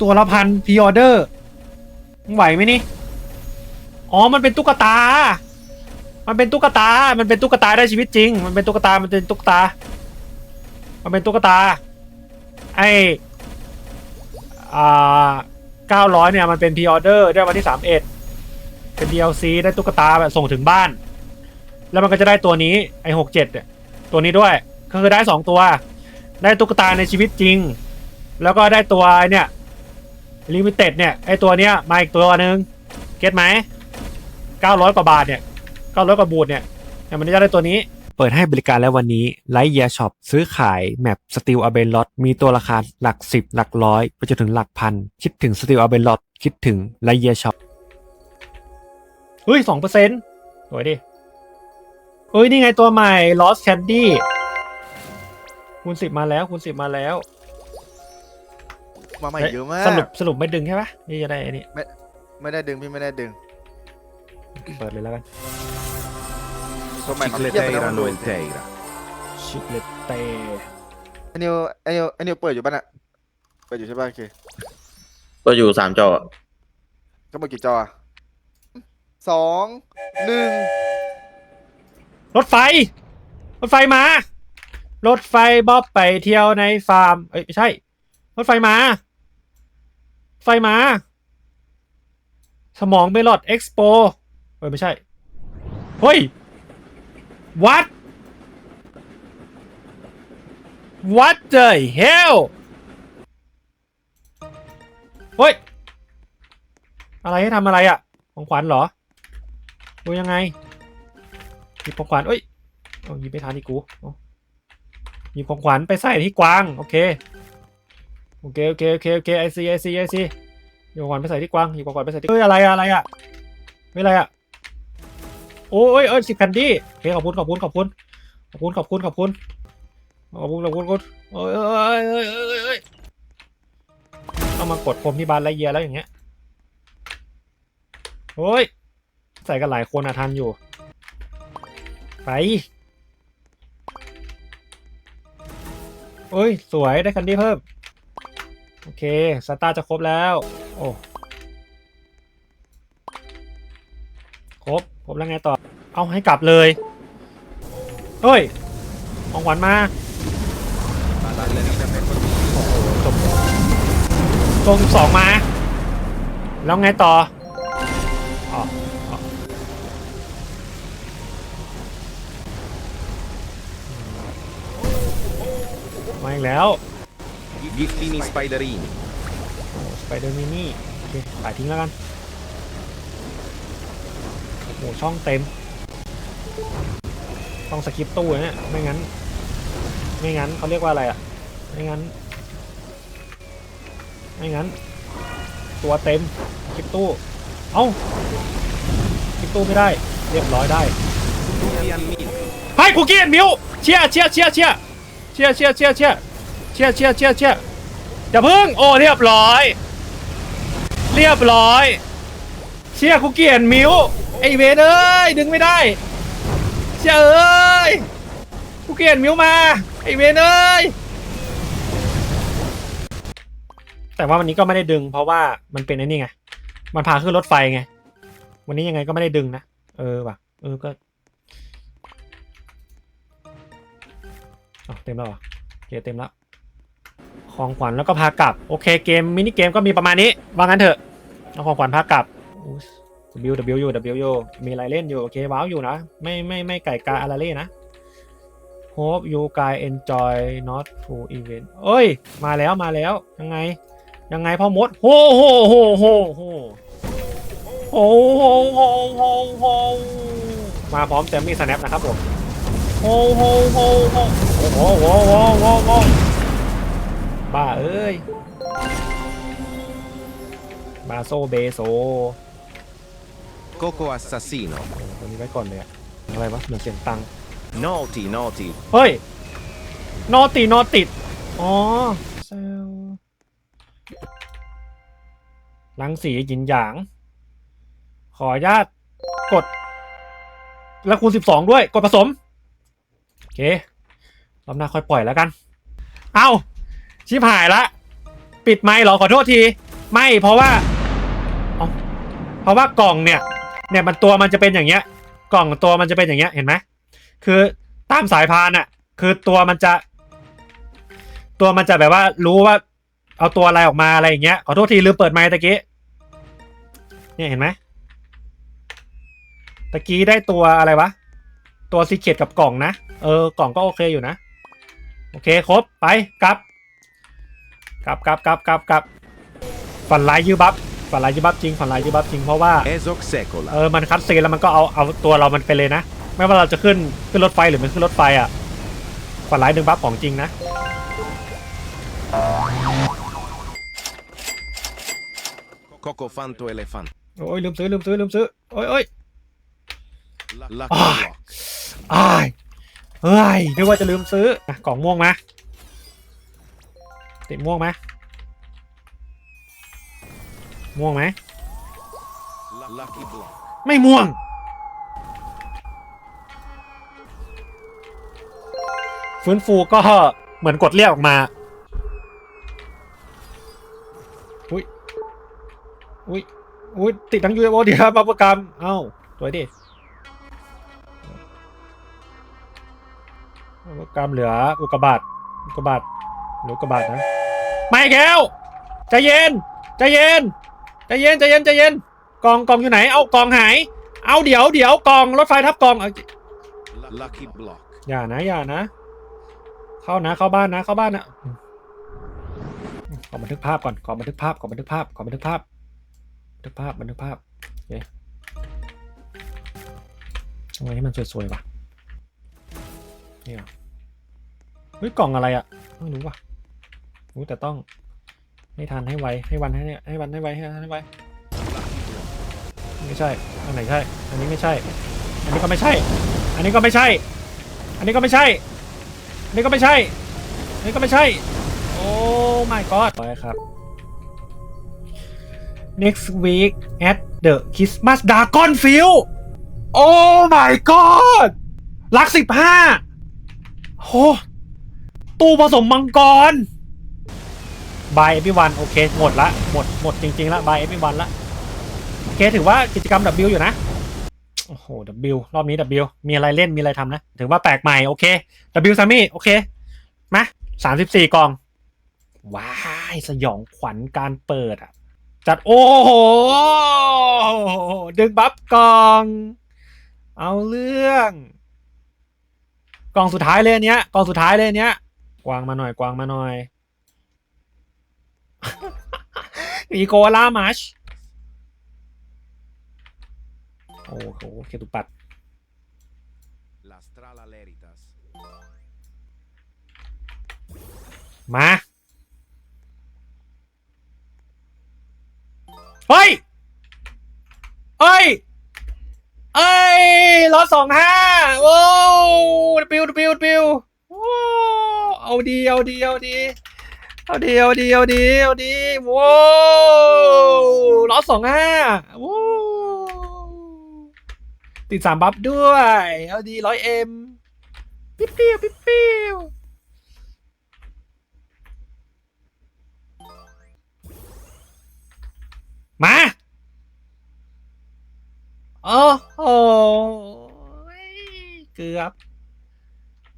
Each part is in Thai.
ตัวละพันพ r ออเดอร์ไหวไหมนี่ อ๋อ มันเป็นตุ๊กตา มันเป็นตุ๊กตา มันเป็นตุ๊กตาได้ชีวิตจริง มันเป็นตุ๊กตา มันเป็นตุ๊กตา มันเป็นตุ๊กตา ไออ่าเก้าร้อยเนี่ยมันเป็นพ r ออเดอร์ได้วันที่สามเอ็ดเป็น DLC ได้ตุ๊กตาแบบส่งถึงบ้าน แล้วมันก็จะได้ตัวนี้ไอหกเจ็ดเนี่ยตัวนี้ด้วย ก็คือได้สองตัว ได้ตุ๊กตาในชีวิตจริง แล้วก็ได้ตัวเนี่ย ลิมิเต็ดเนี่ยไอตัวเนี้ยมาอีกตัวหนึ่งเก็ตไหมเก้าร้อยกว่าบาทเนี่ยเก้าร้อยกว่าบูทเนี่ยแต่มันจะได้ตัวนี้ เปิดให้บริการแล้ววันนี้ไลท์เยียช็อปซื้อขายแมปสติลอเบนลอตมีตัวราคาหลักสิบหลักร้อยไปจนถึงหลักพัน คิดถึงสติลอเบนลอตคิดถึงไลท์เยียช็อปเฮ้ยสองเปอร์เซ็นต์สวยดิเฮ้ย นี่ไงตัวใหม่ Lost Candy คูณสิบมาแล้วคูณสิบมาแล้ว มาใหม่เยอะมากสรุปสรุปไม่ดึงใช่ปะนี่จะได้อันนี้ไม่ได้ดึงพี่ไม่ได้ดึง เปิดเลยแล้วกันตัวใหม่มาเทียบกันแล้ว Cicleteira มันดู no Elteira. ชิเลตเตไอนิวไอนิวไอนิวเปิดอยู่ป่ะน่ะเปิดอยู่ใช่ป่ะโอเคก็อยู่สามจออะก็หมดกี่จออะสองหนึ่งรถไฟ รถไฟมา รถไฟบ๊อบไปเที่ยวในฟาร์ม เอ้ยไม่ใช่ รถไฟมา ไฟมา สมองเมลอดเอ็กซ์โปเอ้ยไม่ใช่ เฮ้ย what what the hell เฮ้ย อะไรให้ทำอะไรอะของขวัญเหรอดูยังไง หยิบของขวัญเอ้ยเอาหยิบไม่ทันที่กูหยิบของขวัญไปใส่ที่กวาง โอเค โอเคโอเคโอเคโอเคไอซีไอซีไอซีหยิบของขวัญไปใส่ที่กวางหยิบของขวัญไปใส่ที่เฮ้ยอะไรอะอะไรอะไม่อะไรอะโอ้ยเอ้ยสิบแผ่นดี้โอเคขอบคุณขอบคุณขอบคุณขอบคุณขอบคุณขอบคุณขอบคุณขอบคุณขอบคุณโอ้ยเอ้ยเอ้ยเอ้ยเอ้ยเอ้ยต้องมากดพรมที่บานไรเยียแล้วอย่างเงี้ยโอ้ยใส่กันหลายคนอะทันอยู่ไปเอ้ย สวยได้คันดี้เพิ่ม โอเคสตาร์จะครบแล้ว โอ้ครบครบแล้วไงต่อ เอาให้กลับเลย เฮ้ยของขวัญมาจบตรงสองมา แล้วไงต่ออมาอีกแล้ว Giftini Spiderini. สไปเดอร์มินี่โอเคขายทิ้งแล้วกัน โอ้โห ช่องเต็ม ต้องสกิปตู้นะเนี่ย ไม่งั้น ไม่งั้นเขาเรียกว่าอะไรอะ ไม่งั้น ไม่งั้น ตัวเต็มสกิปตู้ เอ้าสกิปตู้ไม่ได้ เรียบร้อยได้ Tutti a mille. ให้คุกกี้แอนด์มิวเชียร์เชียร์เชียร์เชียร์เชียร์เชียร์เชียร์เชียร์ เชียเชียเชียเชียอย่าพึ่งโอ้เรียบร้อย เรียบร้อย เชียร์คุกกี้แอนมิวไอเวนเอ้ยดึงไม่ได้เชียเอ้ยคุกกี้แอนมิวมาไอเวนเอ้ยแต่ว่าวันนี้ก็ไม่ได้ดึง เพราะว่ามันเป็นไอ้นี่ไงมันพาขึ้นรถไฟไง วันนี้ยังไงก็ไม่ได้ดึงนะ เออว่ะเออก็เต็มแล้วเหรอโอเคเต็มแล้ว ของขวัญแล้วก็พากลับ โอเคเกมมินิเกมก็มีประมาณนี้ ว่างั้นเถอะเอาของขวัญพากลับ W W U W U มีอะไรเล่นอยู่ โอเคว้าวอยู่นะ ไม่ไม่ไม่ไก่กาอะไรเล่นนะ Hope you guys enjoy not to event เอ้ย มาแล้วมาแล้ว ยังไง ยังไงพ่อมดโหโหโหโหโหโหโหโหโหโหมาพร้อมแซมมี่สแนปนะครับผมโฮโฮโฮโฮโอ้โหโหโหโหโห บ้าเอ้ย บาโซเบโซ Coco Assassino. ตัวนี้ไว้ก่อนเลยอะอะไรวะเหมือนเสียงตังค์ Noti, noti. เฮ้ย นอตินอติด อ๋อเซลลังสีหยินหยาง ขออนุญาตกด แล้วคูณสิบสองด้วย กดผสม โอเค รอบหน้าค่อยปล่อยแล้วกัน เอา ชิบหายละ ปิดไมค์เหรอขอโทษที ไม่เพราะว่าเพราะว่ากล่องเนี่ย เนี่ยมันตัวมันจะเป็นอย่างเงี้ย กล่องตัวมันจะเป็นอย่างเงี้ยเห็นไหมคือตามสายพานอะคือตัวมันจะ ตัวมันจะแบบว่ารู้ว่า เอาตัวอะไรออกมาอะไรอย่างเงี้ยขอโทษทีลืมเปิดไมค์ตะกี้เนี่ยเห็นไหมตะกี้ได้ตัวอะไรวะ ตัวซีเกตกับกล่องนะ เออกล่องก็โอเคอยู่นะ โอเคครบไปกลับ กลับกลับกลับกลับกลับฝันร้ายยื้อบัฟฝันร้ายยื้อบัฟจริงฝันร้ายยื้อบัฟจริงเพราะว่า Esoc Secola. เออมันคัดซีนแล้วมันก็เอาเอาตัวเรามันไปเลยนะ ไม่ว่าเราจะขึ้นขึ้นรถไฟหรือไม่ขึ้นรถไฟอะฝันร้ายดึงบัฟของจริงนะ Coco Fanto Elefant. โอ้ยลืมซื้อลืมซื้อลืมซื้อโอ้ยโอ้ย Lucky Ah. Block. อ้ายเฮ้ยนึกว่าจะลืมซื้ออะกล่องม่วงมา ติดม่วงไหมม่วงไหมไม่ม่วง ฟื้นฟูก็เหมือนกดเรียกออกมาอุ้ยอุ้ยอุ้ยติดทั้ง UFO เดียวบัฟเฟอร์กรรมเอ้าสวยดิบัฟเฟอร์กรรมเหลืออุกบาตอุกบาต เหลืออุกกาบาตนะไม่แก้วใจเย็นใจเย็นใจเย็นใจเย็นใจเย็นกล่องกล่องอยู่ไหน เอากล่องหาย เอาเดี๋ยวเดี๋ยวกล่องรถไฟทับกล่องเอา Lucky Block. อย่านะอย่านะ เข้านะเข้าบ้านนะเข้าบ้านนะอืมขอบันทึกภาพก่อนขอบันทึกภาพขอบันทึกภาพขอบันทึกภาพบันทึกภาพบันทึกภาพโอเคทำไงให้มันสวยๆวะนี่เหรอเฮ้ยกล่องอะไรอะไม่รู้ว่ะ รู้แต่ต้องให้ทันให้ไวให้วันให้ให้วันให้ไวให้ทันให้ไวไม่ใช่อันไหนใช่ อันนี้ไม่ใช่ อันนี้ก็ไม่ใช่ อันนี้ก็ไม่ใช่ อันนี้ก็ไม่ใช่ อันนี้ก็ไม่ใช่ อันนี้ก็ไม่ใช่ โอ้ my god ไปครับ next week at the Christmas Dragon Field โอ้ my god ลักสิบห้าโห ตู้ผสมมังกร by everyone โอเคหมดละหมดหมดจริงๆละ by everyone ละโอเคถือว่ากิจกรรม W อยู่นะโอ้โห W รอบนี้ W มีอะไรเล่นมีอะไรทำนะ ถือว่าแปลกใหม่โอเค W ซามี่โอเคมาสามสิบสี่กล่อง ว้ายสยองขวัญการเปิดอะ จัดโอ้โห ดึงบัฟกล่อง เอาเรื่องกล่องสุดท้ายเลยเนี้ยกล่องสุดท้ายเลยเนี้ยกวางมาหน่อยกวางมาหน่อย มีโกลามาชโอ้โหเคตุปัด La Strala Leritas. มาเฮ้ยเฮ้ยเอ้ยร้อยสองห้าโอ้ปิวปิวปิวโอ้เอาดีเอาดีเอาดี เอาดีเอาดีเอาดีเอาดีโว้ร้อยสองห้าโว้ติดสามบัฟด้วย เอาดีร้อยเอ็มปิ๊บปิ๊วปิ๊บปิ๊วมาโอ้โหเกือบ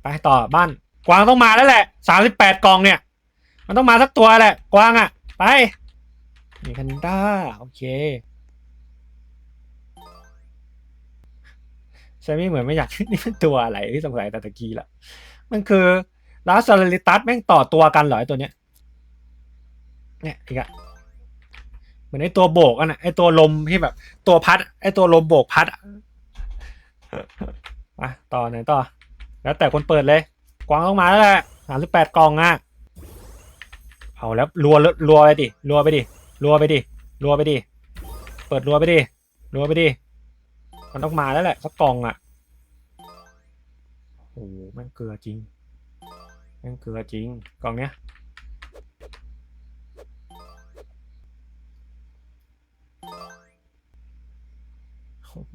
ไปต่อบ้าน กวางต้องมาแล้วแหละสามสิบแปดกองเนี่ย มันต้องมาสักตัวแหละ กวางอะ่ะ ไปมีแพนด้าโอเคใช่ไม่เหมือนไม่อยาก นี่เป็นตัวอะไรที่สงสัยแต่ตะกี้ละมันคือลาสซาลิตัสแม่งต่อตัวกันเหรอไอตัวเนี้ย เนี่ยอีกอะเหมือนไอตัวโบกอะนะไอตัวลมที่แบบ ตัวพัด ไอตัวลมโบกพัดอะต่อไหนต่อ แล้วแต่คนเปิดเลย กวางต้องมาแล้วแหละสามสิบแปดกล่องอะ เอาแล้วรัวรัวไปดิรัวไปดิรัวไปดิรัวไปดิเปิดรัวไปดิรัวไปดิมันต้องมาแล้วแหละสักกล่องอะโอ้โหแม่งเกลือจริงแม่งเกลือจริงกล่องเนี้ยโอ้โห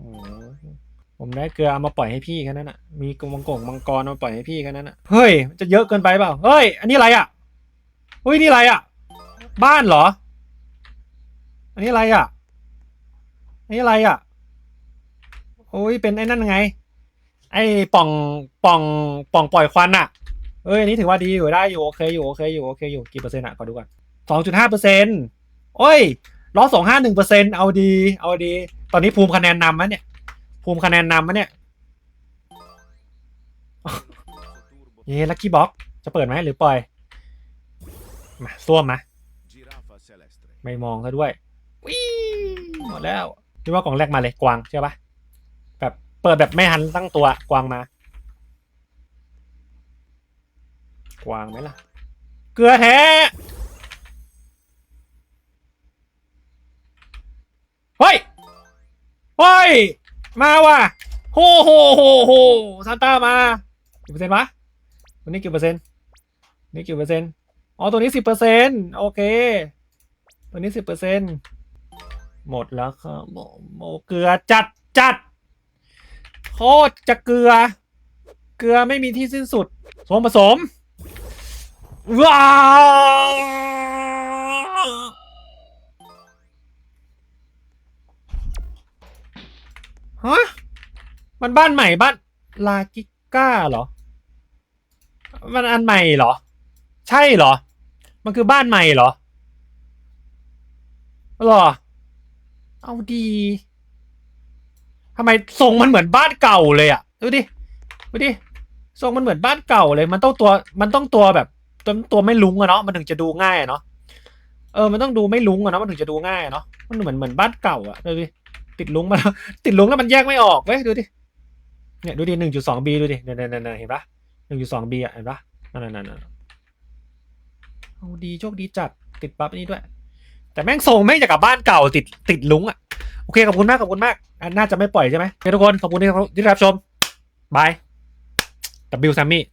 ผมได้เกลือเอามาปล่อยให้พี่แค่นั้นอะมีกงมังกงมังกรเอามาปล่อยให้พี่แค่นั้นอะเฮ้ยจะเยอะเกินไปเปล่าเฮ้ยอันนี้อะไรอะ เฮ้ยนี่อะไรอะ บ้านเหรอ อันนี้อะไรอะ อันนี้อะไรอะโอ้ยเป็นไอ้นั่นไง ไอ้ป่องป่องป่องปล่อยควันอะเอ้ยอันนี้ถือว่าดีอยู่ได้อยู่โอเคอยู่โอเคอยู่โอเคอยู่กี่เปอร์เซ็นต์อะขอดูก่อนสองจุดห้าเปอร์เซ็นต์โอ้ยล้อยสองห้าหนึ่งเปอร์เซ็นต์เอาดีเอาดี ตอนนี้ภูมิคะแนนนำมะเนี่ย ภูมิคะแนนนำมะเนี่ยเย้ลัคกี้บ็อกจะเปิดไหมหรือปล่อย มาซ่วมมา Giraffa celeste. ไม่มองซะด้วยวิหมดแล้วคิดว่ากล่องแรกมาเลยกวางใช่ปะแบบเปิดแบบไม่หันตั้งตัวกวางมา กวางไหมล่ะ เกลือแท้เฮ้ยเฮ้ยมาว่ะโหโหโหโหซานต้ามากี่เปอร์เซ็นต์วะตัวนี้กี่เปอร์เซ็นต์นี่กี่เปอร์เซ็นต์ อ๋อ ตัวนี้สิบเปอร์เซ็นต์โอเค ตัวนี้สิบเปอร์เซ็นหมดแล้วครับโมโมเกลือจัดจัด โคตรจะเกลือ เกลือไม่มีที่สิ้นสุดส่วนผสม ว้าวฮะมันบ้านใหม่บ้านลากิก้าเหรอ มันอันใหม่เหรอ ใช่เหรอ มันคือบ้านใหม่เหรอหรอ เอาดีทำไมทรงมันเหมือนบ้านเก่าเลยอะดูดิ ดูดิ ทรงมันเหมือนบ้านเก่าเลย มันต้องตัว มันต้องตัวแบบตัวตัวไม่ลุ้งอะเนาะ มันถึงจะดูง่ายอะเนาะ เออ มันต้องดูไม่ลุ้งอะเนาะ มันถึงจะดูง่ายอะเนาะ มันเหมือนเหมือนบ้านเก่าอะดูดิ ติดลุ้งมาแล้วติดลุ้งแล้วมันแยกไม่ออกเว้ย ดูดิ เนี่ยดูดิหนึ่งจุดสองบีดูดิเนี่ยเนี่ยเนี่ยเห็นปะหนึ่งจุดสองบีอะเห็นปะนั่นนั่นนั่นนั่น เอาดีโชคดีจัดติดปั๊บนี่ด้วย แต่แม่งส่งแม่งจะกลับบ้านเก่าติดติดลุงอะโอเคขอบคุณมากขอบคุณมากอะน่าจะไม่ปล่อยใช่ไหมทุกคนขอบคุณที่ที่รับชมบาย W ซัมมี่